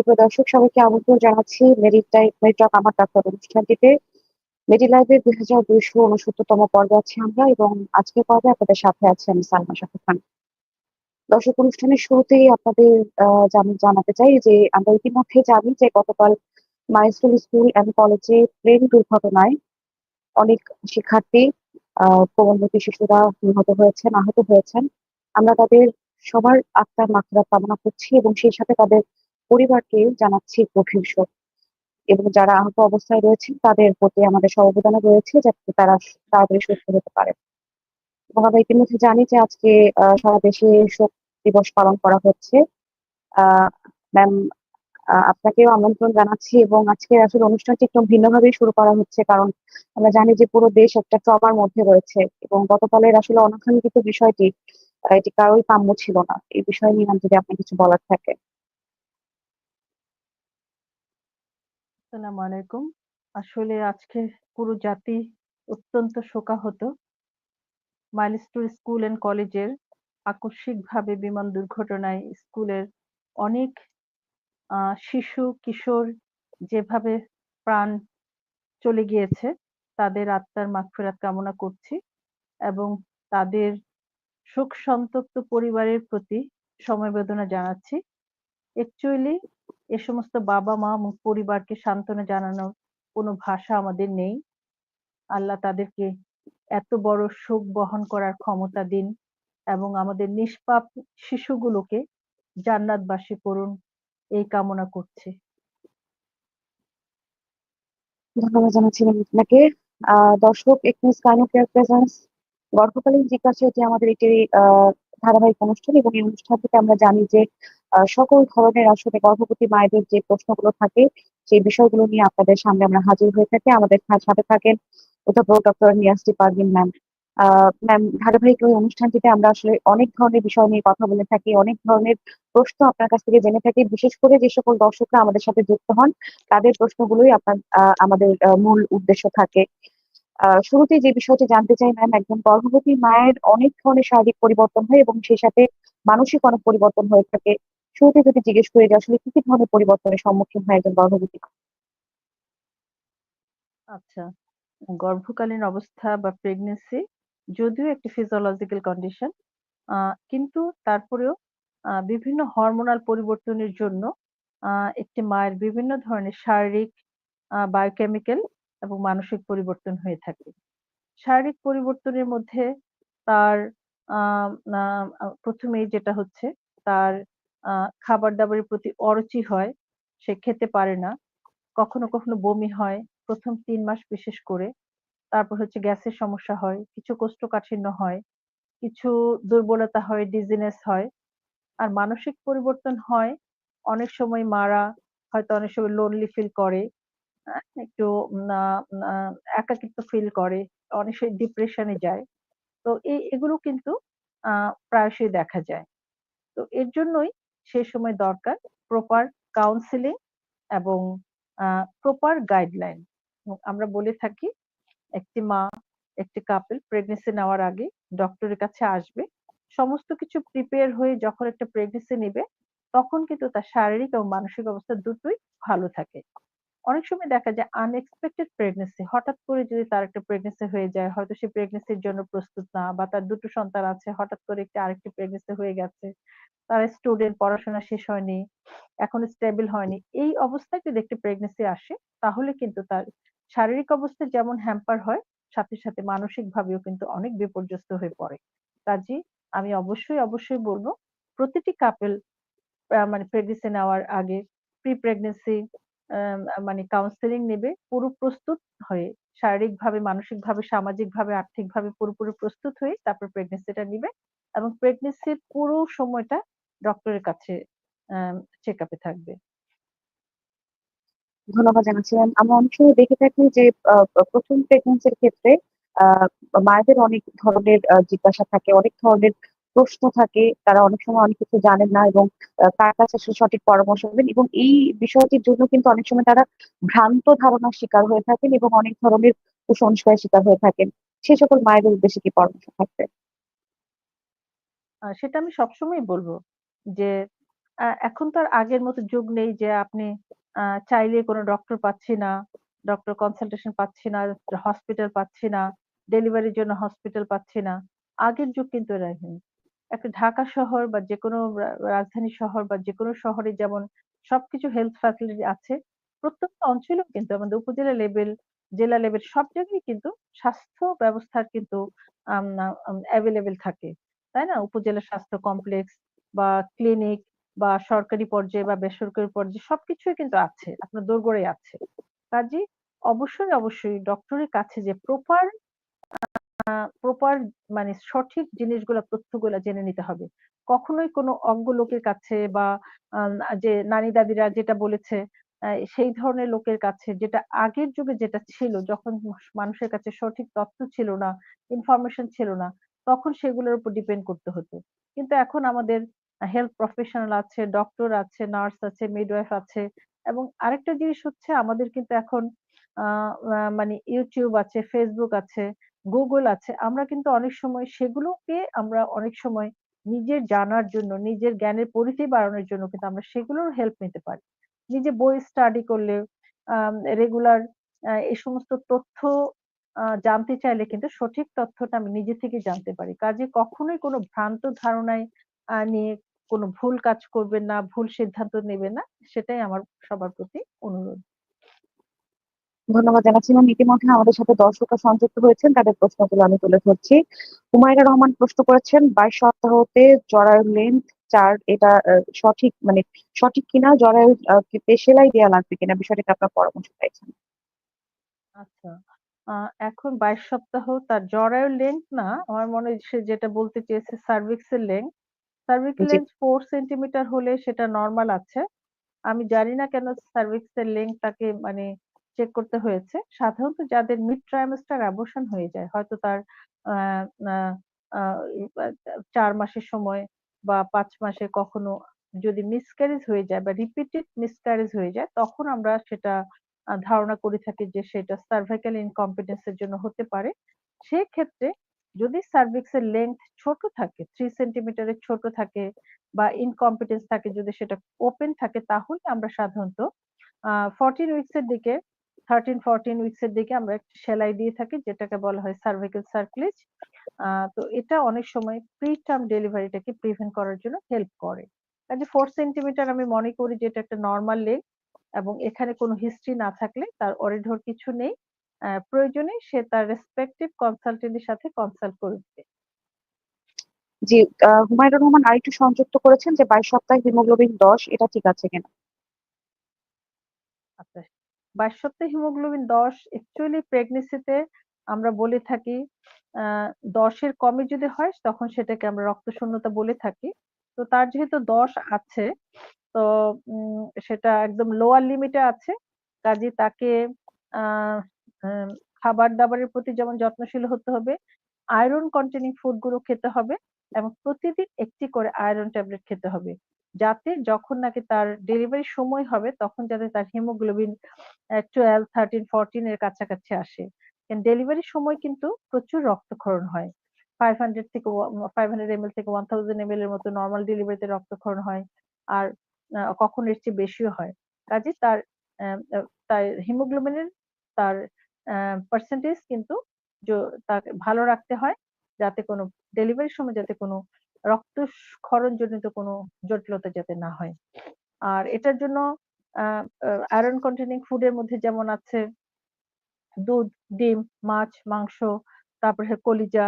সুপ্রিয় দর্শক, সবাইকে আমন্ত্রণ জানাচ্ছি মেরিটাই মেরিটক আমার ডাক্তার অনুষ্ঠানটিতে। মেডিলাইভের দুই হাজার দুইশো উনসত্তরতম পর্বে আছি আমরা এবং আজকের পর্বে আপনাদের সাথে আছে আমি সালমা শাকিব খান। দর্শক, অনুষ্ঠানের শুরুতেই আপনাদের জানাতে চাই যে আমরা ইতিমধ্যে জানি যে গতকাল মাইস্কুল স্কুল অ্যান্ড কলেজে ট্রেন দুর্ঘটনায় অনেক শিক্ষার্থী কোমলমতি শিশুরা নিহত হয়েছেন, আহত হয়েছেন। আমরা তাদের সবার আত্মার মাত্রা কামনা করছি এবং সেই সাথে তাদের পরিবারকে জানাচ্ছি গভীর শোক। এবং যারা আহত অবস্থায় রয়েছেন, তাদের প্রতি আমাদের সমবেদনা রয়েছে যাতে তারা তাড়াতাড়ি সুস্থ হতে পারে। এবং আমরা ইতিমধ্যে জানি যে আজকে সারা দেশে শোক দিবস পালন করা হচ্ছে। ম্যাম আপনাকেও আমন্ত্রণ জানাচ্ছি এবং আজকে আসলে অনুষ্ঠানটি একটু ভিন্নভাবেই শুরু করা হচ্ছে কারণ আমরা জানি যে পুরো দেশ একটা ট্রমার মধ্যে রয়েছে এবং গতকালের আসলে অনাকাঙ্ক্ষিত বিষয়টি এটি কারোই কাম্য ছিল না। এই বিষয় নিয়ে যদি আপনি কিছু বলার থাকে। আসসালামু আলাইকুম। আসলে আজকে পুরো জাতি অত্যন্ত শোকাহত। মাইলস্টোর স্কুল এন্ড কলেজের আকস্মিকভাবে বিমান দুর্ঘটনায় স্কুলের অনেক শিশু, কিশোর যেভাবে প্রাণ চলে গিয়েছে, তাদের আত্মার মাগফিরাত কামনা করছি এবং তাদের শোক সন্তপ্ত পরিবারের প্রতি সমবেদনা জানাচ্ছি। অ্যাকচুয়ালি এ সমস্ত বাবা মা পরিবারকে সান্ত্বনা জানানোর কোনো ভাষা আমাদের নেই। আল্লাহ তাদেরকে এত বড় শোক বহন করার ক্ষমতা দিন এবং আমাদের নিষ্পাপ শিশুগুলোকে জান্নাতবাসী করুন, এই কামনা করছি। ধন্যবাদ জানাচ্ছিলাম আপনাকে। দর্শক কাইনো কেয়ার প্রেজেন্স, গর্ভকালীন জিজ্ঞাসা এটি আমাদের একটি ধারাবাহিক অনুষ্ঠান এবং এই অনুষ্ঠান থেকে আমরা জানি যে সকল ধরনের আসলে গর্ভবতী মায়েদের যে প্রশ্নগুলো থাকে, সেই বিষয়গুলো নিয়ে আপনাদের সামনে আমরা হাজির হয়ে থাকি। আমাদের সাথে থাকেন অধ্যাপক ডক্টর নিয়াসটি পারভিন ম্যাম। ম্যাম ধারাবাহিক ওই অনুষ্ঠানটিতে আমরা আসলে অনেক ধরনের বিষয় নিয়ে কথা বলে থাকি, অনেক ধরনের প্রশ্ন আপনার কাছ থেকে জেনে থাকি। বিশেষ করে যে সকল দর্শকরা আমাদের সাথে যুক্ত হন, তাদের প্রশ্নগুলোই আপনার আমাদের মূল উদ্দেশ্য থাকে। শুরুতে যে বিষয়টি জানতে চাই, ম্যাম একজন গর্ভবতী মায়ের অনেক ধরনের শারীরিক পরিবর্তন হয় এবং সেই সাথে মানসিক অনেক পরিবর্তন হয়ে থাকে। শুরুতে যদি জিজ্ঞেস করি যে আসলে কি কি ধরনের পরিবর্তনের সম্মুখীন হয় একজন গর্ভবতী আচ্ছা গর্ভকালীন অবস্থা বা প্রেগনেন্সি যদিও একটি ফিজিওলজিক্যাল কন্ডিশন কিন্তু তারপরেও বিভিন্ন হরমোনাল পরিবর্তনের জন্য একটি মায়ের বিভিন্ন ধরনের শারীরিক বায়োকেমিক্যাল এবং মানসিক পরিবর্তন হয়ে থাকে। শারীরিক পরিবর্তনের মধ্যে তার প্রথমেই যেটা হচ্ছে, তার খাবার দাবারের প্রতি অরুচি হয়, সে খেতে পারে না। কখনো কখনো বমি হয়, প্রথম তিন মাস বিশেষ করে। তারপর হচ্ছে গ্যাসের সমস্যা হয়, কিছু কোষ্ঠকাঠিন্য হয়, কিছু দুর্বলতা হয় ডিজিনেস হয়। আর মানসিক পরিবর্তন হয়, অনেক সময় মারা, হয়তো অনেক সময় লোনলি ফিল করে একটু একাকিত্ব ফিল করে, অনেক সময় ডিপ্রেশনে যায়। তো এই এগুলো কিন্তু প্রায়শই দেখা যায়। তো এর জন্যই সেই সময় দরকার প্রপার কাউন্সিলিং এবং প্রপার গাইডলাইন আমরা বলে থাকি, একটি মা, একটি কাপল প্রেগনেন্সি নেওয়ার আগে ডক্টরের কাছে আসবে। সমস্ত কিছু প্রিপেয়ার হয়ে যখন একটা প্রেগনেন্সি নেবে, তখন কিন্তু তার শারীরিক এবং মানসিক অবস্থা দুটোই ভালো থাকে। অনেক সময় দেখা যায় আনএক্সপেক্টেড প্রেগনেন্সি হঠাৎ করে যদি তার একটা প্রেগনেন্সি হয়ে যায়, হয়তো সে প্রেগনেন্সির জন্য প্রস্তুত না বা তার দুটো সন্তান আছে, হঠাৎ করে একটি আরেকটি প্রেগনেন্সি হয়ে গেছে, তার স্টুডেন্ট পড়াশোনা শেষ হয়নি, এখন স্টেবল হয়নি, এই অবস্থায় যদি একটি প্রেগনেন্সি আসে, তাহলে কিন্তু তার শারীরিক অবস্থা যেমন হ্যাম্পার হয়, সাথে সাথে মানসিক ভাবেও কিন্তু অনেক বিপর্যস্ত হয়ে পড়ে। কাজে আমি অবশ্যই অবশ্যই বলব, প্রতিটি কাপেল মানে প্রেগনেন্সি নেওয়ার আগে প্রি প্রেগনেন্সি মানে কাউন্সেলিং নেবে, পুরো প্রস্তুত হয়ে, শারীরিকভাবে, মানসিকভাবে, সামাজিকভাবে, আর্থিকভাবে পুরোপুরি প্রস্তুত হয়ে তারপর প্রেগনেন্সিটা নিবে এবং প্রেগনেন্সির পুরো সময়টা ডক্টরের কাছে চেক আপে থাকবে। ধন্যবাদ জানাচ্ছিলাম আমরা অনেক সময় দেখে থাকি যে প্রথম প্রেগনেন্সির ক্ষেত্রে মায়েদের অনেক ধরনের জিজ্ঞাসা থাকে, অনেক ধরনের প্রশ্ন থাকে তারা অনেক সময় অনেক কিছু জানেন না এবং কার কাছে সঠিক পরামর্শ দেবেন এবং এই বিষয়টির জন্য কিন্তু অনেক সময় তারা ভ্রান্ত ধারণার শিকার হয়ে থাকেন এবং অনেক ধরনের কুসংস্কারের শিকার হয়ে থাকেন সে সকল মায়েদের উদ্দেশ্যে কি পরামর্শ থাকবে সেটা আমি সবসময় বলব যে এখন তো আর আগের মতো যুগ নেই যে আপনি চাইলে কোনো ডক্টর পাচ্ছি না, ডক্টর কনসালটেশন পাচ্ছি না, হসপিটাল পাচ্ছি না, ডেলিভারির জন্য হসপিটাল পাচ্ছি না। আগের যুগ কিন্তু নেই। একটা ঢাকা শহর বা যেকোনো রা রাজধানী শহর বা যেকোনো শহরে যেমন সবকিছু হেলথ ফ্যাসিলিটি আছে, প্রত্যেকটা অঞ্চলেও কিন্তু আমাদের উপজেলা লেভেল, জেলা লেভেল সব জায়গায় কিন্তু স্বাস্থ্য ব্যবস্থার কিন্তু আম থাকে। তাই না? উপজেলা স্বাস্থ্য কমপ্লেক্স বা ক্লিনিক বা সরকারি পর্যায়ে বা বেসরকারি পর্যায়ে সবকিছুই কিন্তু আছে। আপনার দোরগোড়ায় আছে। কাজেই অবশ্যই, অবশ্যই ডক্টরের কাছে যে প্রপার প্রপার মানে সঠিক জিনিসগুলা তথ্যগুলা জেনে নিতে হবে। কখনোই কোনো অজ্ঞ লোকের কাছে বা যে নানি-দাদিরা যেটা বলেছে সেই ধরনের লোকের কাছে যেটা আগের যুগে যেটা ছিল যখন মানুষের কাছে সঠিক তথ্য ছিল না, ইনফরমেশন ছিল না, তখন সেগুলোর উপর ডিপেন্ড করতে হতো। কিন্তু এখন আমাদের হেলথ প্রফেশনাল আছে, ডক্টর আছে, নার্স আছে, মিডওয়াইফ আছে এবং আরেকটা জিনিস হচ্ছে আমাদের কিন্তু এখন মানে YouTube আছে, Facebook আছে, Google আছে। আমরা কিন্তু অনেক সময় সেগুলোকে আমরা অনেক সময় নিজের জানার জন্য, নিজের জ্ঞানের পরিধি বাড়ানোর জন্য কিন্তু আমরা সেগুলোর হেল্প নিতে পারি। নিজে বই স্টাডি করলে রেগুলার এই সমস্ত তথ্য জানতে চাইলে কিন্তু সঠিক তথ্যটা আমি নিজে থেকে জানতে পারি। কাজে কখনোই কোনো ভ্রান্ত ধারণায় নিয়ে কোনো ভুল কাজ করবেন না, ভুল সিদ্ধান্ত নেবেন না। সেটাই আমার সবার প্রতি অনুরোধ। ধন্যবাদ জানাচ্ছি এবং ইতিমধ্যে আমাদের সাথে দর্শকরা সংযুক্ত হয়েছেন। তাদের প্রশ্নগুলো আমি তুলে ধরছি। হুমায়রা রহমান প্রশ্ন করেছেন ২২ সপ্তাহতে জরায়ুর লেন্থ ৪ এটা সঠিক মানে সঠিক কিনা? জরায়ু আ তে সেলাই দেয়া লাগবে কিনা? বিষয়টাতে আপনার পরামর্শ চাইছেন। আচ্ছা। এখন ২২ সপ্তাহ তার জরায়ুর লেংথ না, আমার মনে হয় সে যেটা বলতে চেয়েছে সার্ভিক্স এর লেংথ। সার্ভিক্স। লেংথ 4 সেন্টিমিটার হলে সেটা নরমাল আছে। আমি জানি না কেন সার্ভিক্স এর লেংথ তাকে মানে চেক করতে হয়েছে। সাধারণত যাদের মিড ট্রাইমেস্টার অ্যাবর্শন হয়ে যায়, হয়তো তার ৪ মাসের সময় বা পাঁচ মাসে কখনো যদি মিসক্যারেজ হয়ে যায় বা রিপিটেড মিসক্যারেজ হয়ে যায়, তখন আমরা সেটা ধারণা করে থাকি যে সেটা সার্ভাইকাল ইনকম্পিটেন্সের জন্য হতে পারে। সেক্ষেত্রে যদি সার্ভিক্স এর লেংথ ছোট থাকে, 3 সেন্টিমিটারের ছোট থাকে বা ইনকম্পিটেন্স থাকে যদি সেটা ওপেন থাকে তাহলে আমরা সাধারণত আ 14 উইকস দিকে 13-14 উইকস এর দিকে আমরা একটু সেলাই দিয়ে থাকি যেটাকে বলা হয় সার্ভিক্যাল সার্কুলেজ। তো এটা অনেক সময় প্রি-টার্ম ডেলিভারিটাকে প্রিভেন্ট করার জন্য হেল্প করে। কাজে 4 সেন্টিমিটার আমি মনে করি যে এটা একটা নরমাল লেংথ এবং এখানে কোনো হিস্ট্রি না থাকলে তার অরিডর কিছু নেই। প্রয়োজনে সে তার রেসপেক্টিভ কনসালটেন্ট এর সাথে কনসাল্ট করবে। জি, আ হুমায়রা রহমান আরেকটু সংযুক্ত করেছেন যে ২২ সপ্তাহে হিমোগ্লোবিন ১০ এটা ঠিক আছে কিনা? আচ্ছা। ২২ সপ্তাহে হিমোগ্লোবিন ১০ অ্যাকচুয়ালি প্রেগন্যান্সিতে আমরা বলে থাকি আ ১০ এর কমে যদি হয় তখন সেটাকে আমরা রক্তশূন্যতা বলে থাকি। তো তার যেহেতু ১০ আছে তো সেটা একদম লোয়ার লিমিটে আছে। কাজে তাকে আ খাবার-দাবারের প্রতি যেমন যত্নশীল হতে হবে, আয়রন কনটেইনিং ফুডগুলো খেতে হবে এবং প্রতিদিন একটি করে আয়রন ট্যাবলেট খেতে হবে। যাতে যখন নাকি তার ডেলিভারির সময় হবে তখন যাতে তার হিমোগ্লোবিন 12, 13, 14 এর কাছাকাছি আসে। ডেলিভারির সময় কিন্তু প্রচুর রক্তক্ষরণ হয়। 500 থেকে ওয়া 500 এমএল থেকে 1000 এমএল এর মতো নরমাল ডেলিভারিতে রক্তক্ষরণ হয়। আর কখনো এর চেয়ে বেশিও হয়। কাজেই তার তার হিমোগ্লোবিনের তার পার্সেন্টেজ কিন্তু তাকে ভালো রাখতে হয়। যাতে কোনো ডেলিভারির সময় যাতে কোনো রক্তস্খলনজনিত কোনো জটিলতা যাতে না হয়। আর এটার জন্য আয়রন কনটেইনিং ফুড এর মধ্যে যেমন আছে দুধ, ডিম, মাছ, মাংস, তারপরে কলিজা,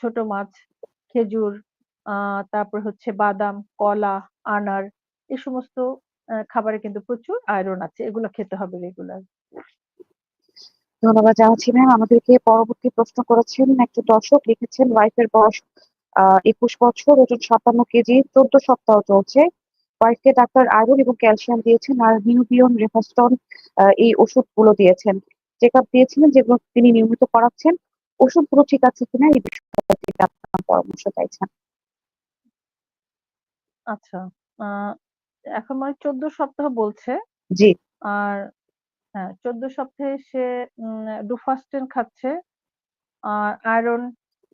ছোট মাছ, খেজুর, তারপর হচ্ছে বাদাম, কলা, আনার এই সমস্ত খাবারে কিন্তু প্রচুর আয়রন আছে। এগুলো খেতে হবে রেগুলার। ধন্যবাদ জানাচ্ছি ম্যাম। আমাদেরকে পরবর্তী প্রশ্ন করেছেন একজন দর্শক লিখেছেন ওয়াইফের বয়স ২১ বছর, ওজন ৫৭ কেজি, ১৪ সপ্তাহ চলছে। ওয়াইফকে ডাক্তার আয়রন এবং ক্যালসিয়াম দিয়েছেন আর নিউবিয়ন, রেফাস্টন এই ওষুধগুলো দিয়েছেন। চেক আপ দিয়েছিলেন যেগুলো তিনি নিয়মিত করাচ্ছেন। ওষুধগুলো ঠিক আছে কিনা এই আপনার পরামর্শ চাইছেন। আচ্ছা। এখন মানে চোদ্দ সপ্তাহ বলছে। জি। আর হ্যাঁ, ১৪ সপ্তাহে সে ডুফাস্টেন খাচ্ছে। আর আয়রন,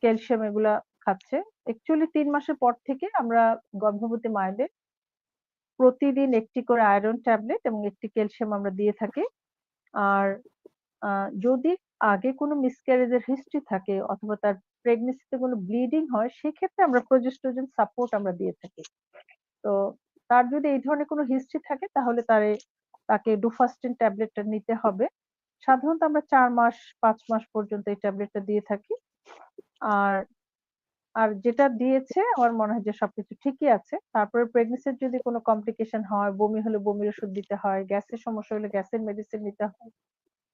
ক্যালসিয়াম এগুলা খাচ্ছে। অ্যাকচুয়ালি তিন মাসের পর থেকে আমরা গর্ভবতী মায়েদের প্রতিদিন একটি করে আয়রন ট্যাবলেট এবং একটি ক্যালসিয়াম আমরা দিয়ে থাকি। আর যদি আগে কোনো মিসক্যারেজ এর হিস্ট্রি থাকে অথবা তার প্রেগন্যান্সিতে কোনো ব্লিডিং হয়, সেক্ষেত্রে আমরা প্রজেস্টোজেন সাপোর্ট আমরা দিয়ে থাকি। তো তার যদি এই ধরনের কোনো হিস্ট্রি থাকে, তাহলে তারে, তাকে ডুফাস্টিন ট্যাবলেটটা নিতে হবে। সাধারণত আমরা চার মাস, পাঁচ মাস পর্যন্ত এই ট্যাবলেটটা দিয়ে থাকি। আর আর যেটা দিয়েছে আমার মনে হয় যে সবকিছু ঠিকই আছে। তারপরে প্রেগন্যান্সির যদি কোনো কমপ্লিকেশন হয়, বমি হলে বমির ওষুধ দিতে হয়, গ্যাসের সমস্যা হলে গ্যাসের মেডিসিন নিতে হয়।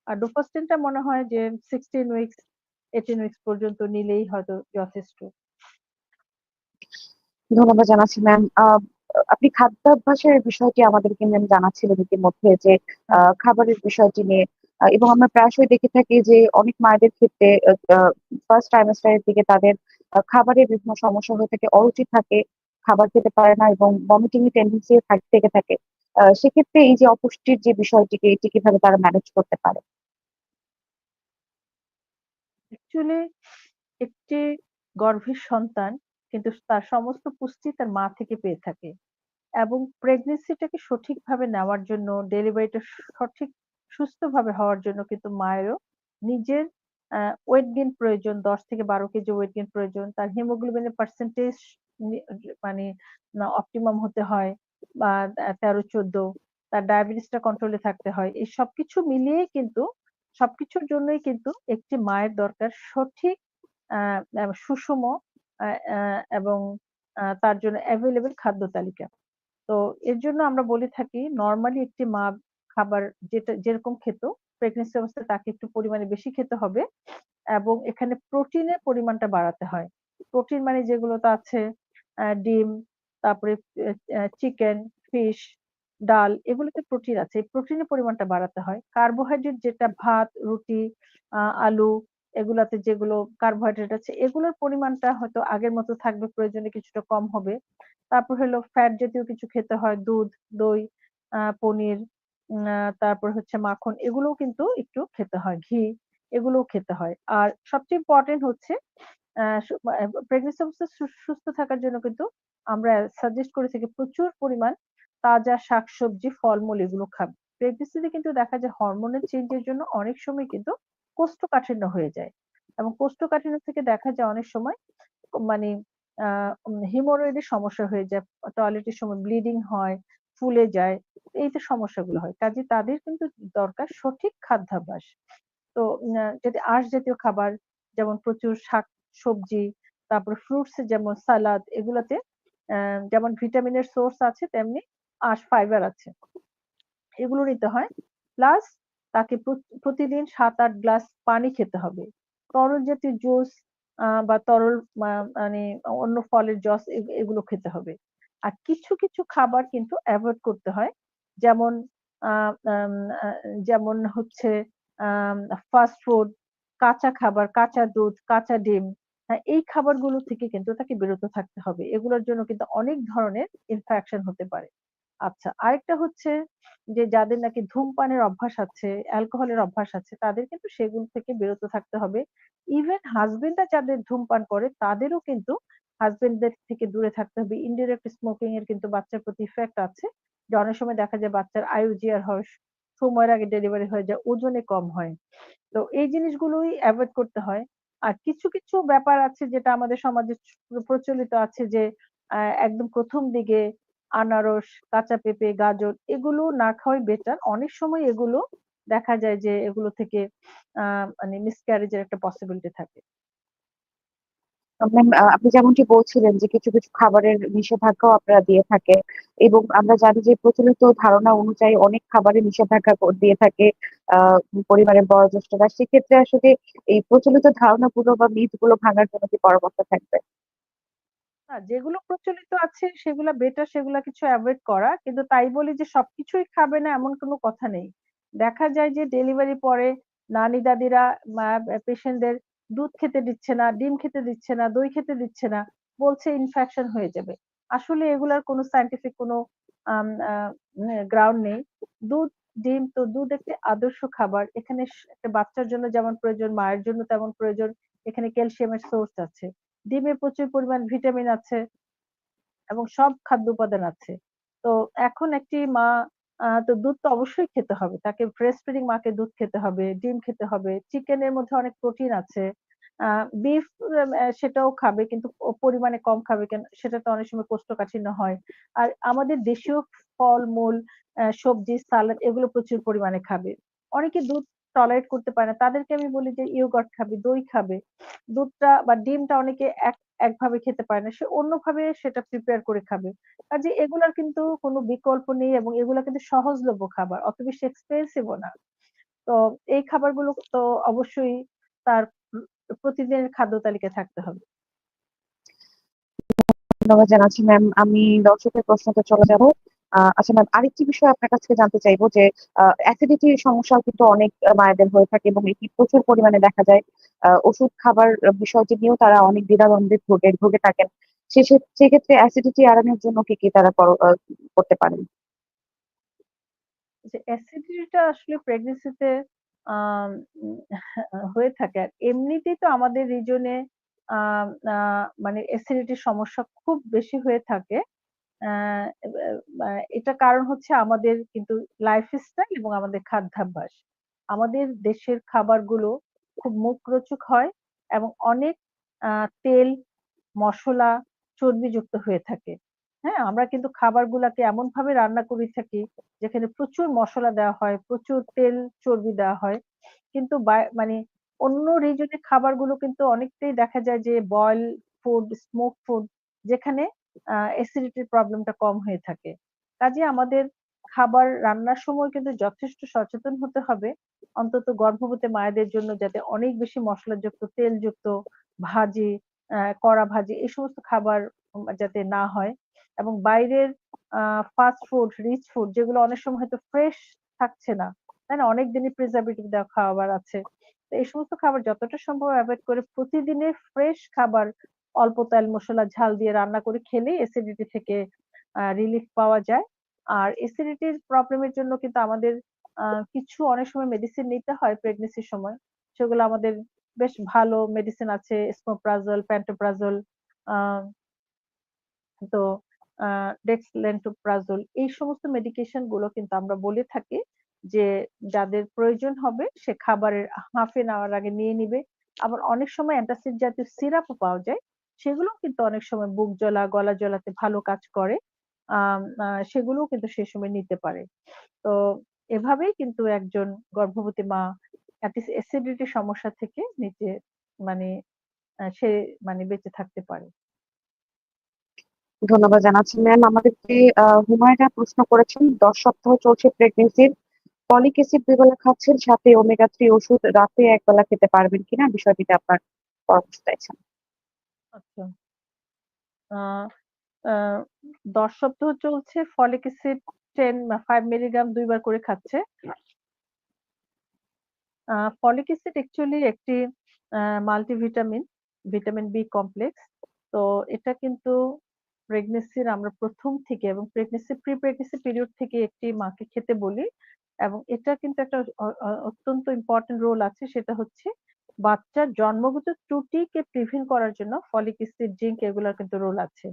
আর ডুফাস্টিনটা মনে হয় যে 16 উইকস 18 উইকস পর্যন্ত নিলেই হয়তো যথেষ্ট। ধন্যবাদ জানাচ্ছি ম্যাম। আপনি খাদ্যাভ্যাসের বিষয়টি আমাদেরকে ম্যাম জানাচ্ছিলেন ইতিমধ্যে যে খাবারের বিষয়টি নিয়ে এবং আমরা প্রায়শই দেখে থাকি যে অনেক মায়েদের ক্ষেত্রে ফার্স্ট ট্রাইমেস্টার এর দিকে তাদের আ খাবারের বিভিন্ন সমস্যা হয়ে থাকে, অরুচি থাকে, খাবার খেতে পারে না এবং ভমিটিং এর টেনডেন্সি থাক থেকে সেক্ষেত্রে এই যে অপুষ্টির যে বিষয়টিকে এটি কীভাবে তারা ম্যানেজ করতে পারে? অ্যাকচুয়ালি একটি গর্ভের সন্তান কিন্তু তার সমস্ত পুষ্টি তার মা থেকে পেয়ে থাকে। এবং প্রেগন্যান্সিটাকে সঠিকভাবে নেওয়ার জন্য ডেলিভারিটা সঠিক সুস্থভাবে হওয়ার জন্য কিন্তু মায়েরও নিজের ওয়েট গেইন প্রয়োজন ১০ থেকে ১২ কেজি ওয়েট গেইন প্রয়োজন। তার হিমোগ্লোবিনের পার্সেন্টেজ মানে অপটিমাম হতে হয়, বা তেরো ১৩-১৪ তার ডায়াবেটিসটা কন্ট্রোলে থাকতে হয়। এই সবকিছু মিলিয়েই কিন্তু, সবকিছুর জন্যই কিন্তু একটি মায়ের দরকার সঠিক সুষম এবং তার জন্য অ্যাভেলেবেল খাদ্য তালিকা। তো এর জন্য আমরা বলে থাকি নরমালি একটি মা খাবার যেটা, যেরকম খেত প্রেগন্যান্সি অবস্থায় তাকে একটু পরিমাণে বেশি খেতে হবে এবং এখানে প্রোটিনের পরিমাণটা বাড়াতে হয়। প্রোটিন মানে যেগুলো তো আছে ডিম, তারপরে চিকেন, ফিশ, ডাল এগুলোতে প্রোটিন আছে। প্রোটিনের পরিমাণটা বাড়াতে হয়। কার্বোহাইড্রেট যেটা ভাত, রুটি, আলু এগুলাতে যেগুলো কার্বোহাইড্রেট আছে এগুলোর পরিমাণটা হয়তো আগের মতো থাকবে প্রয়োজনে কিছুটা কম হবে। তারপর হলো ফ্যাট জাতীয় কিছু খেতে হয়। দুধ, দই, পনির, তারপর হচ্ছে মাখন এগুলোও কিন্তু একটু খেতে হয়। ঘি এগুলোও খেতে হয়। আর সবচেয়ে ইম্পোর্টেন্ট হচ্ছে আ সু আ প্রেগন্যান্সি অবস্থায় সু সুস্থ থাকার জন্য কিন্তু আমরা সাজেস্ট করে থাকি প্রচুর পরিমাণ তাজা শাকসবজি, ফলমূল এগুলো খাবে। প্রেগন্যান্সিতে কিন্তু দেখা যায় হরমোনাল চেঞ্জ এর জন্য অনেক সময় কিন্তু কোষ্ঠকাঠিন্য হয়ে যায়। এবং কোষ্ঠকাঠিন্য থেকে দেখা যায় অনেক সময় মানে আ উম হিমোরয়েড এর সমস্যা হয়ে যায়। টয়লেটের সময় ব্লিডিং হয়, ফুলে যায়। এই যে সমস্যাগুলো হয়। কাজেই তাদের কিন্তু দরকার সঠিক খাদ্যাভ্যাস। তো যদি আঁশ জাতীয় খাবার যেমন প্রচুর শাক-সবজি, তারপরে ফ্রুটস যেমন সালাদ এগুলাতে যেমন ভিটামিনের সোর্স আছে তেমনি আঁশ ফাইবার আছে। এগুলো নিতে হয়। প্লাস তাকে প্র প্রতিদিন ৭-৮ গ্লাস পানি খেতে হবে। তরল জাতীয় জুস বা তরল মানে অন্য ফলের জস এগুলো খেতে হবে। আর কিছু, কিছু খাবার কিন্তু এভয়েড করতে হয়। যেমন যেমন হচ্ছে ফাস্ট ফুড, কাঁচা খাবার, কাঁচা দুধ, কাঁচা ডিম। হ্যাঁ, এই খাবারগুলো থেকে কিন্তু তাকে বিরত থাকতে হবে। এগুলোর জন্য কিন্তু অনেক ধরনের ইনফেকশন হতে পারে। আচ্ছা, আরেকটা হচ্ছে যে যাদের নাকি ধূমপানের অভ্যাস আছে, অ্যালকোহলের অভ্যাস আছে তাদের কিন্তু সেগুলো থেকে বিরত থাকতে হবে। ইভেন হাসব্যান্ডরা যাদের ধূমপান করে তাদেরও কিন্তু হাসব্যান্ডদের থেকে দূরে থাকতে হবে। ইনডিরেক্ট স্মোকিং এর কিন্তু বাচ্চার প্রতি ইফেক্ট আছে। যে অনেক সময় দেখা যায় বাচ্চার আয়ু আইউজিআর হয়, সময়ের আগে ডেলিভারি হয়ে যায়, ওজনে কম হয়। তো এই জিনিসগুলোই অ্যাভয়েড করতে হয়। আর কিছু, কিছু ব্যাপার আছে যেটা আমাদের সমাজে প্রচলিত আছে যে একদম প্রথম দিকে আনারস, কাঁচা পেঁপে, গাজর এগুলো না খাওয়াই বেটার। অনেক সময় এগুলো দেখা যায় যে এগুলো থেকে মানে মিসক্যারেজ এর একটা পসিবিলিটি থাকে। আপনি যেমনটি বলছিলেন যে কিছু, কিছু খাবারের নিষেধাজ্ঞাও আপনারা দিয়ে থাকে এবং আমরা জানি যে প্রচলিত ধারণা অনুযায়ী অনেক খাবারের নিষেধাজ্ঞা দিয়ে থাকে পরিবারের বয়োজ্যেষ্ঠরা। সেক্ষেত্রে আসলে এই প্রচলিত ধারণা ধারণাগুলো বা মিথগুলো ভাঙার জন্য কি পরামর্শ থাকবে? যেগুলো প্রচলিত আছে সেগুলো বেটার সেগুলা কিছু অ্যাভয়েড করা। কিন্তু তাই বলে যে সবকিছুই খাবে না এমন কোনো কথা নেই। দেখা যায় যে ডেলিভারি পরে নানি-দাদিরা পেশেন্টদের দুধ খেতে দিচ্ছে না, ডিম খেতে দিচ্ছে না, দই খেতে দিচ্ছে না। বলছে ইনফেকশন হয়ে যাবে। আসলে এগুলার কোনো সায়েন্টিফিক কোনো আ মানে গ্রাউন্ড নেই। দুধ, ডিম তো দুধ একটি আদর্শ খাবার। এখানে একটা বাচ্চার জন্য যেমন প্রয়োজন, মায়ের জন্য তেমন প্রয়োজন। এখানে ক্যালসিয়ামের সোর্স আছে। ডিমে প্রচুর পরিমাণ ভিটামিন আছে এবং সব খাদ্য উপাদান আছে। তো এখন একটি মা তো দুধ তো অবশ্যই খেতে হবে। তাকে ব্রেস্ট ফিডিং মাকে দুধ খেতে হবে, ডিম খেতে হবে। চিকেনের মধ্যে অনেক প্রোটিন আছে। বিফ সেটাও খাবে কিন্তু পরিমাণে কম খাবে কেন সেটা তো অনেক সময় কোষ্ঠকাঠিন্য হয়। আর আমাদের দেশীয় ফলমূল, মূল সবজি, সালাদ এগুলো প্রচুর পরিমাণে খাবে। অনেকে দুধ টলারেট করতে পারে না। তাদেরকে আমি বলি যে ইয়োগার্ট খাবে, দই খাবে। দুধটা বা ডিমটা অনেকে এক একভাবে খেতে পারে না। সে অন্যভাবে সেটা প্রিপেয়ার করে খাবে। কাজেই এগুলার কিন্তু কোনো বিকল্প নেই এবং এগুলা কিন্তু সহজলভ্য খাবার। অত বেশি এক্সপেনসিভ ও না। তো এই খাবারগুলো তো অবশ্যই তার প্রতিদিনের খাদ্য তালিকায় থাকতে হবে। ধন্যবাদ জানাচ্ছি ম্যাম। আমি দর্শকের প্রশ্নতে চলে যাব। আচ্ছা ম্যাম আরেকটি বিষয় আপনার কাছ থেকে জানতে চাইব যে অ্যাসিডিটির সমস্যাও কিন্তু অনেক মায়েদের হয়ে থাকে এবং এটি প্রচুর পরিমাণে দেখা যায়। ওষুধ খাবার বিষয়টি নিয়েও তারা অনেক দ্বিধাদ্বন্দ্বে ভোগে ভুগে থাকেন। সেক্ষেত্রে অ্যাসিডিটি এড়ানোর জন্য কি, কি তারা করতে পারেন? যে অ্যাসিডিটিটা আসলে প্রেগন্যান্সিতে আম হয়ে থাকে। আর এমনিতেই তো আমাদের রিজনে মানে অ্যাসিডিটির সমস্যা খুব বেশি হয়ে থাকে। এটার কারণ হচ্ছে আমাদের কিন্তু লাইফস্টাইল এবং আমাদের খাদ্যাভ্যাস। আমাদের দেশের খাবারগুলো খুব মুখরোচক হয় এবং অনেক তেল, মসলা, চর্বিযুক্ত হয়ে থাকে। হ্যাঁ? আমরা কিন্তু খাবারগুলাকে এমনভাবে রান্না করে থাকি যেখানে প্রচুর মসলা দেওয়া হয়, প্রচুর তেল, চর্বি দেওয়া হয়। কিন্তু মানে অন্য রিজনের খাবারগুলো কিন্তু অনেকটাই দেখা যায় যে বয়েল ফুড, স্মোক ফুড যেখানে অ্যাসিডিটির প্রবলেমটা কম হয়ে থাকে। কাজেই আমাদের খাবার রান্নার সময় কিন্তু যথেষ্ট সচেতন হতে হবে। অন্তত গর্ভবতী মায়েদের জন্য যাতে অনেক বেশি মসলাযুক্ত, তেলযুক্ত, ভাজি, কড়া ভাজি এই সমস্ত খাবার যাতে না হয় এবং বাইরের ফাস্ট ফুড, রিচ ফুড যেগুলো অনেক সময় হয়তো ফ্রেশ থাকছে না। তাই না? অনেক দিনই প্রিজার্ভেটিভ দেওয়া খাবার আছে। তো এই সমস্ত খাবার যতটা সম্ভব এভয়েড করে প্রতিদিনের ফ্রেশ খাবার অল্প তেল, মশলা ঝাল দিয়ে রান্না করে খেলে অ্যাসিডিটি থেকে রিলিফ পাওয়া যায়। আর অ্যাসিডিটির প্রবলেমের জন্য কিন্তু আমাদের কিছু অনেক সময় মেডিসিন নিতে হয় প্রেগন্যান্সির সময়। সেগুলো আমাদের বেশ ভালো মেডিসিন আছে pantoprazole আ তো dexlansoprazole এই সমস্ত মেডিকেশনগুলো কিন্তু আমরা বলে থাকি যে যাদের প্রয়োজন হবে সে খাবারের হাফ এন আওয়ার আগে নিয়ে নিবে। আবার অনেক সময় অ্যান্টাসিড জাতীয় সিরাপও পাওয়া যায়। সেগুলোও কিন্তু অনেক সময় বুক জ্বলা, গলা জ্বলাতে ভালো কাজ করে। আম আ সেগুলোও কিন্তু সে সময় নিতে পারে। তো এভাবেই কিন্তু একজন গর্ভবতী মা অ্যাটিস অ্যাসিডিটির সমস্যা থেকে নিজে মানে সে মানে বেঁচে থাকতে পারে। ধন্যবাদ জানাচ্ছি ম্যাম। আমাদেরকে হুমায়রা প্রশ্ন করেছেন ১০ সপ্তাহ চলছে প্রেগন্যান্সির। ফলিক অ্যাসিড ২ বেলা খাচ্ছেন, সাথে ওমেগা 3 ওষুধ রাতে ১ বেলা খেতে পারবেন কিনা? বিষয়টিতে আপনার পরামর্শ চাইছেন। আচ্ছা। আ আ ১০ সপ্তাহ চলছে ফলিক 10 বা 5 মিলিগ্রাম ২ বার করে খাচ্ছে। আ ফলিক অ্যাসিড অ্যাকচুয়ালি একটি আ মাল্টিভিটামিন, ভিটামিন বি কমপ্লেক্স। তো এটা কিন্তু প্রেগন্যান্সির আমরা ১ম থেকে এবং প্রেগন্যান্সি প্রি প্রেগন্যান্সি পিরিয়ড থেকে একটি মাকে খেতে বলি এবং এটা কিন্তু একটা অত্যন্ত ইম্পোর্টেন্ট রোল আছে সেটা হচ্ছে বাচ্চার জন্মগত ত্রুটিকে প্রিভেন্ট করার জন্য ফলিক অ্যাসিড, জিংক এগুলার কিন্তু রোল আছে।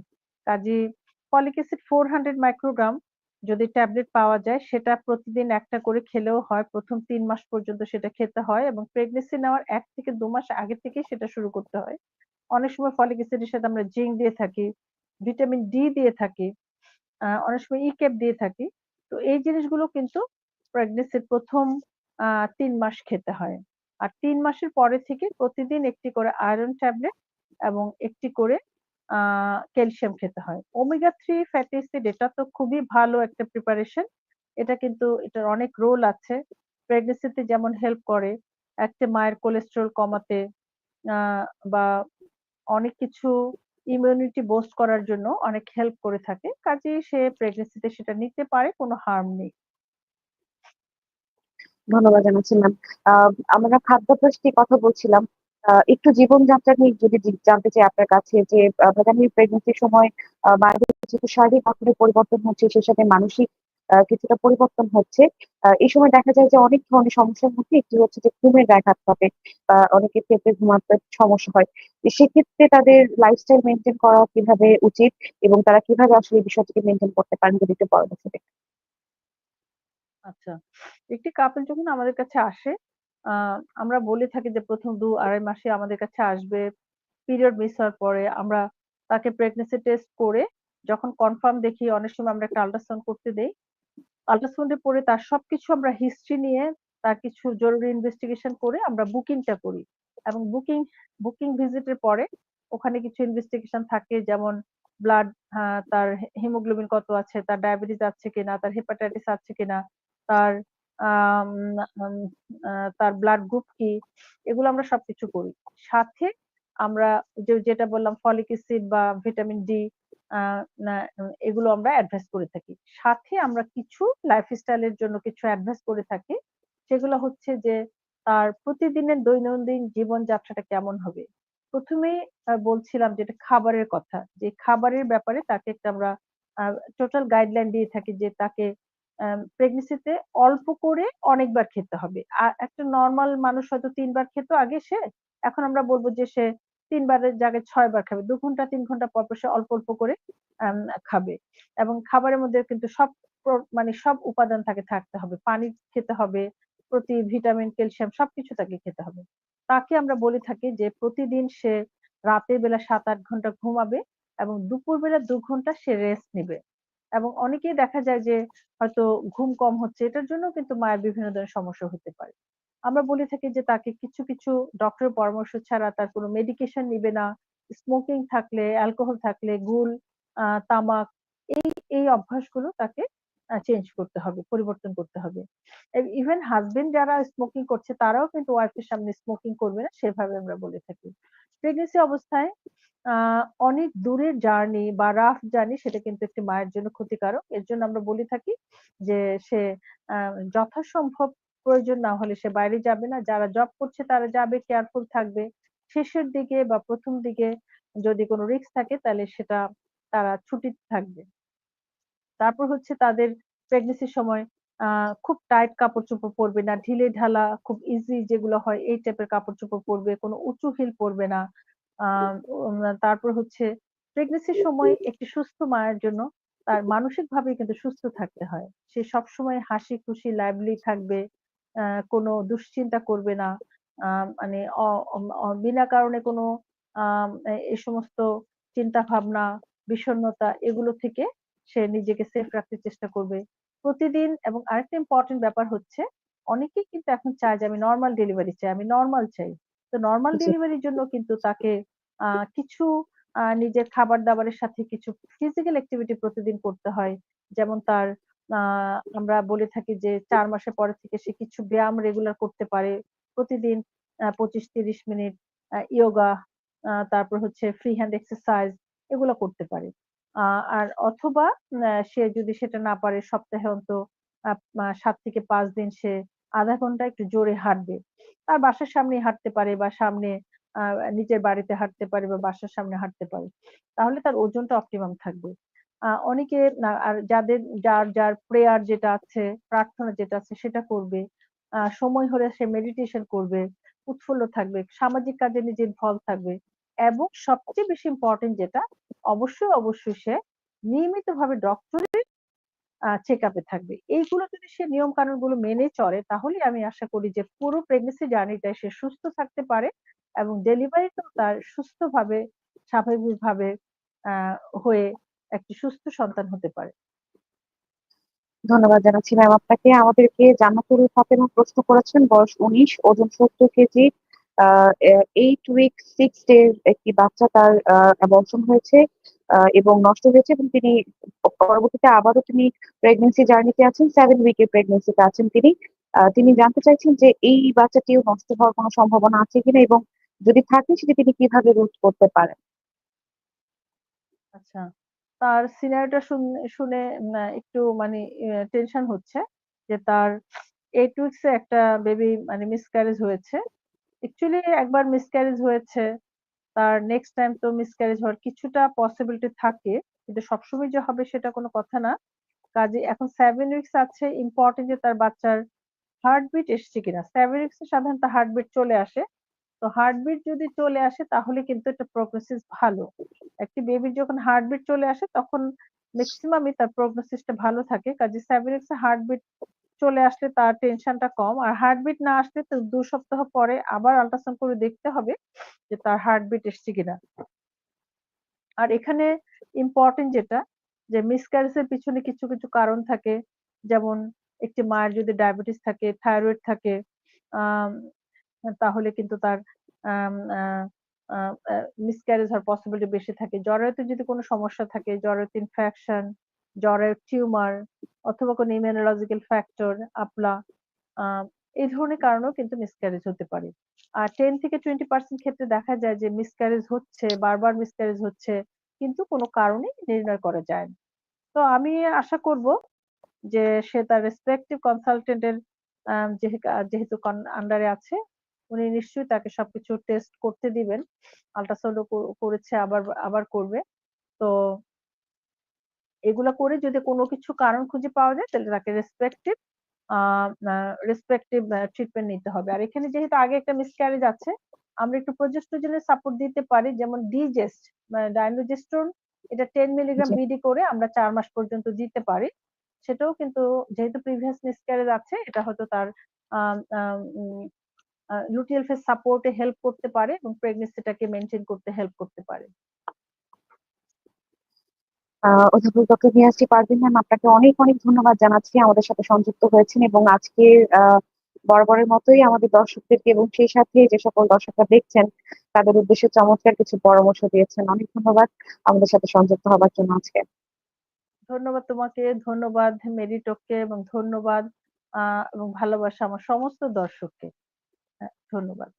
কাজেই ফলিক অ্যাসিড 400 মাইক্রোগ্রাম যদি ট্যাবলেট পাওয়া যায় সেটা প্রতিদিন একটা করে খেলেও হয়। ১ম ৩ মাস পর্যন্ত সেটা খেতে হয় এবং প্রেগন্যান্সি নেওয়ার এক থেকে দু মাস আগে থেকেই সেটা শুরু করতে হয়। অনেক সময় ফলিক অ্যাসিডের সাথে আমরা জিংক দিয়ে থাকি, ভিটামিন ডি দিয়ে থাকি, অনেক সময় ই-ক্যাপ দিয়ে থাকি। তো এই জিনিসগুলো কিন্তু প্রেগন্যান্সির ১ম আ ৩ মাস খেতে হয়। আর তিন মাসের পরে থেকে প্রতিদিন একটি করে আয়রন ট্যাবলেট এবং একটি করে ক্যালসিয়াম খেতে হয়। ওমেগা থ্রি ফ্যাটি অ্যাসিড এটা তো খুবই ভালো একটা প্রিপারেশন। এটা কিন্তু এটার অনেক রোল আছে। প্রেগন্যান্সিতে যেমন হেল্প করে, একটা মায়ের কোলেস্টেরল কমাতে বা অনেক কিছু ইমিউনিটি বুস্ট করার জন্য অনেক হেল্প করে থাকে। কাজেই সে প্রেগন্যান্সিতে সেটা নিতে পারে, কোনো হার্ম নেই। ধন্যবাদ জানাচ্ছি ম্যাম। আমরা খাদ্যাভ্যাস নিয়ে কথা বলছিলাম। একটু জীবনযাত্রা নিয়ে যদি জানতে চাই আপনার কাছে যে আ জানি প্রেগন্যান্সির সময় মায়েদের যেহেতু শারীরিক গঠনের পরিবর্তন হচ্ছে, সেই সাথে মানসিক কিছুটা পরিবর্তন হচ্ছে। এই সময় দেখা যায় যে অনেক ধরনের সমস্যার মধ্যে একটি হচ্ছে যে ঘুমের ব্যাঘাত। আ অনেকের ক্ষেত্রে ঘুমাতে সমস্যা হয়। সেক্ষেত্রে তাদের লাইফস্টাইল মেনটেন করা কীভাবে উচিত এবং তারা কীভাবে আসলে বিষয়টিকে মেনটেন করতে পারেন, যদি একটু পরামর্শ? আচ্ছা। একটি কাপল যখন আমাদের কাছে আসে, আ আমরা বলে থাকি যে ১ম ২-২.৫ মাসে আমাদের কাছে আসবে। পিরিয়ড মিস হওয়ার পরে আমরা তাকে প্রেগন্যান্সি টেস্ট করে যখন কনফার্ম দেখি অনেক সময় আমরা একটা আল্ট্রাসাউন্ড করতে দেই। আল্ট্রাসাউন্ড পরে তার সবকিছু আমরা হিস্ট্রি নিয়ে তার কিছু জরুরি ইনভেস্টিগেশন করে আমরা বুকিংটা করি। এবং বুকিং বুকিং ভিজিট এর পরে ওখানে কিছু ইনভেস্টিগেশন থাকে যেমন ব্লাড আ তার হি হিমোগ্লোবিন কত আছে, তার ডায়াবেটিস আছে কিনা, তার হেপাটাইটিস আছে কিনা, তার তার ব্লাড গ্রুপ কি, এগুলো আমরা সবকিছু করি। সাথে আমরা যে যেটা বললাম ফলিক অ্যাসিড বা ভিটামিন ডি এগুলো আমরা এডভাইস করে থাকি। সাথে আমরা কিছু লাইফস্টাইল এর জন্য কিছু এডভাইস করে থাকি। সেগুলো হচ্ছে যে তার প্রতিদিনের দৈনন্দিন জীবনযাত্রাটা কেমন হবে। ১ম এই আ বলছিলাম যেটা খাবারের কথা। যে খাবারের ব্যাপারে তাকে একটা আমরা টোটাল গাইডলাইন দিয়ে থাকি যে তাকে আ প্রেগন্যান্সিতে অল্প করে অনেকবার খেতে হবে। আর একটা নরমাল মানুষ হয়তো তিনবার খেত আগে সে। এখন আমরা বলব যে সে তিনবারের জায়গায় ৬ বার খাবে। দু ঘণ্টা তিন ঘণ্টা পর, পর সে অল্প, অল্প করে খাবে। এবং খাবারের মধ্যে কিন্তু সব মানে সব উপাদান তাকে থাকতে হবে। পানি খেতে হবে, প্রতি ভিটামিন, ক্যালসিয়াম সবকিছু তাকে খেতে হবে। তাকে আমরা বলে থাকি যে প্রতিদিন সে রাতের বেলা ৭-৮ ঘণ্টা ঘুমাবে এবং দুপুরবেলা দু ঘণ্টা সে রেস্ট নিবে। এবং অনেকেই দেখা যায় যে হয়তো ঘুম কম হচ্ছে। এটার জন্য কিন্তু মায়ের বিভিন্ন ধরনের সমস্যা হতে পারে। আমরা বলে থাকি যে তাকে কিছু, কিছু ডক্টরের পরামর্শ ছাড়া তার কোনো মেডিকেশন নিবে না। স্মোকিং থাকলে, অ্যালকোহল থাকলে, গুল, তামাক এই, এই অভ্যাসগুলো তাকে চেঞ্জ করতে হবে, পরিবর্তন করতে হবে। ইভেন হাজবেন্ড যারা স্মোকিং করছে তারাও কিন্তু ওয়াইফ এর সামনে স্মোকিং করবে না সেভাবে আমরা বলে থাকি। প্রেগনেন্সি অবস্থায় অনেক দূরের জার্নি বা রাফ জার্নি সেটা কিন্তু একটি মায়ের জন্য ক্ষতিকারক। এর জন্য আমরা বলে থাকি যে সে যথাসম্ভব প্রয়োজন না হলে সে বাইরে যাবে না। যারা জব করছে তারা যাবে, কেয়ারফুল থাকবে। শেষের দিকে বা প্রথম দিকে যদি কোনো রিস্ক থাকে তাহলে সেটা তারা ছুটিতে থাকবে। তারপর হচ্ছে তাদের প্রেগনেন্সির সময় খুব টাইট কাপড়-চোপড় পরবে না। ঢিলেঢালা খুব ইজি যেগুলো হয় এই টাইপের কাপড়-চোপড় পরবে। কোন উঁচু হিল পরবে না। তারপর হচ্ছে প্রেগন্যান্সির সময় একটি সুস্থ মায়ের জন্য তার মানসিকভাবে কিন্তু সুস্থ থাকতে হয়। সে সবসময় হাসি-খুশি লাইভলি থাকবে। কোন দুশ্চিন্তা করবে না। মানে বিনা কারণে কোন এই সমস্ত চিন্তাভাবনা, বিষণ্ণতা এগুলো থেকে সে নিজেকে সেফ রাখতে চেষ্টা করবে। প্রতিদিন এবং আরেকটা ইম্পোর্টেন্ট ব্যাপার হচ্ছে অনেকেই কিন্তু এখন চায় যে আমি নরমাল ডেলিভারি চাই, আমি নরমাল চাই। তো নরমাল জি। ডেলিভারির জন্য কিন্তু তাকে কিছু নিজের খাবার-দাবারের সাথে কিছু ফিজিক্যাল এক্টিভিটি প্রতিদিন করতে হয়। যেমন তার আমরা বলে থাকি যে চার মাসের পরে থেকে সে কিছু ব্যায়াম রেগুলার করতে পারে। প্রতিদিন আ ২৫-৩০ মিনিট ইয়োগা, তারপর হচ্ছে ফ্রি হ্যান্ড এক্সারসাইজ এগুলো করতে পারে। আর অথবা সে যদি সেটা না পারে সপ্তাহে অন্ত ৭ থেকে পাঁচ দিন সে ০.৫ ঘণ্টা একটু জোরে হাঁটবে। তার বাসার সামনে হাঁটতে পারে বা সামনে নিজের বাড়িতে হাঁটতে পারে বা বাসার সামনে হাঁটতে পারে। তাহলে তার ওজনটা অপটিমাম থাকবে। অনেকে আর যাদের যার, যার প্রেয়ার যেটা আছে, প্রার্থনা যেটা আছে সেটা করবে। সময় হলে সে মেডিটেশন করবে, উৎফুল্ল থাকবে, সামাজিক কাজে নিজে ইনভলভ থাকবে। এবং সবচেয়ে বেশি ইম্পোর্টেন্ট যেটা অবশ্যই, অবশ্যই সে নিয়মিতভাবে ডক্টরের আ চেকআপ এ থাকবে। এইগুলো যদি সে নিয়ম কানুনগুলো মেনে চলে তাহলেই আমি আশা করি যে পুরো প্রেগন্যান্সি জার্নিটায় সে সুস্থ থাকতে পারে এবং ডেলিভারিতেও তার সুস্থভাবে স্বাভাবিকভাবে হয়ে একটি সুস্থ সন্তান হতে পারে। ধন্যবাদ জানাচ্ছি ম্যাম আপনাকে। আমাদেরকে জান্নাতুল ফাতেমা প্রশ্ন করেছেন বয়স ১৯, ওজন ৭০ কেজি। আ এ 8 উইক 6 ডের একটি বাচ্চা তার অ্যাবরশন হয়েছে এবং নষ্ট হয়েছে এবং তিনি পরবর্তীতে আবারও তিনি প্রেগনেন্সি জার্নিতে আছেন। সেভেন উইকের প্রেগনেন্সিতে আছেন তিনি। তিনি জানতে চাইছেন যে এই বাচ্চাটিও নষ্ট হওয়ার কোন সম্ভাবনা আছে কিনা এবং যদি থাকে সেটি তিনি কীভাবে রোধ করতে পারেন? আচ্ছা। তার সিনারিওটা শুন একটু মানে টেনশন হচ্ছে যে তার 8 উইকস একটা বেবি মানে মিসক্যারেজ হয়েছে। অ্যাকচুয়ালি একবার মিসক্যারেজ হয়েছে। তার নেক্সট টাইম তো মিসক্যারেজ হওয়ার কিছুটা পসিবিলিটি থাকে। কিন্তু সবসময় যে হবে সেটা কোনো কথা না। কাজে এখন 7 উইকস আছে ইম্পোর্টেন্ট যে তার বাচ্চার হার্টবিট এসছে কিনা। 7 উইকস সাধারণত হার্টবিট চলে আসে। তো হার্টবিট যদি চলে আসে, তাহলে কিন্তু এটা প্রগনোসিস ভালো। একটি বেবির যখন হার্টবিট চলে আসে, তখন ম্যাক্সিমামই তার প্রগনোসিসটা ভালো থাকে। কাজে 7 উইকস হার্টবিট চলে আসলে তার টেনশনটা কম। আর হার্টবিট না আসলে তো ২ সপ্তাহ পরে আবার আল্ট্রাসাউন্ড করে দেখতে হবে যে তার হার্টবিট এসছে কিনা। আর এখানে ইম্পর্টেন্ট যেটা যে মিসক্যারেজ এর পিছনে কিছু, কিছু কারণ থাকে। যেমন একটি মায়ের যদি ডায়াবেটিস থাকে, থাইরয়েড থাকে তাহলে কিন্তু তার মিসক্যারেজ হওয়ার পসিবিলিটি বেশি থাকে। জরায়ুতে যদি কোনো সমস্যা থাকে, জরায়ুতে ইনফেকশন, জরায়ুর টিউমার অথবা কোনো ইমিউনোলজিক্যাল ফ্যাক্টর, আপলা এই ধরনের কারণেও কিন্তু মিসক্যারেজ হতে পারে। আর টেন থেকে 20% ক্ষেত্রে দেখা যায় যে মিসক্যারেজ হচ্ছে, বারবার মিসক্যারেজ হচ্ছে কিন্তু কোনো কারণেই নির্ণয় করা যায় না। তো আমি আশা করব যে সে তার রেসপেক্টিভ কনসালটেন্ট এর যেহে আ যেহেতু আন্ডারে আছে, উনি নিশ্চয়ই তাকে সবকিছু টেস্ট করতে দিবেন। আল্ট্রাসাউন্ড করেছে আবার আবার করবে। তো এগুলা করে যদি কোনো কিছু কারণ খুঁজে পাওয়া যায় তাহলে তাকে রেসপেক্টিভ রেসপেক্টিভ ট্রিটমেন্ট নিতে হবে। আর এখানে যেহেতু আগে একটা মিসক্যারেজ আছে, আমরা একটু প্রোজেস্টেরনের সাপোর্ট দিতে পারি যেমন ডিজেস্ট মানে ডাইনোজেস্টেরন এটা 10 মিলিগ্রাম। বিডি করে আমরা চার মাস পর্যন্ত দিতে পারি। সেটাও কিন্তু যেহেতু প্রিভিয়াস মিসক্যারেজ আছে এটা হয়তো তার লুটিয়েল ফেজ সাপোর্ট হেল্প করতে পারে এবং প্রেগন্যান্সিটাকে মেইনটেইন করতে হেল্প করতে পারে। অধ্যাপক ডক্টর নিয়াজী পারভীন ম্যাম আপনাকে অনেক, অনেক ধন্যবাদ জানাচ্ছি আমাদের সাথে সংযুক্ত হয়েছেন এবং আজকের আ বরাবরের মতোই আমাদের দর্শকদেরকে এবং সেই সাথে যে সকল দর্শকরা দেখছেন তাদের উদ্দেশ্যে চমৎকার কিছু পরামর্শ দিয়েছেন। অনেক ধন্যবাদ আমাদের সাথে সংযুক্ত হবার জন্য আজকে। ধন্যবাদ তোমাকে, ধন্যবাদ মেরিটককে এবং ধন্যবাদ এবং ভালোবাসা আমার সমস্ত দর্শককে। হ্যাঁ, ধন্যবাদ।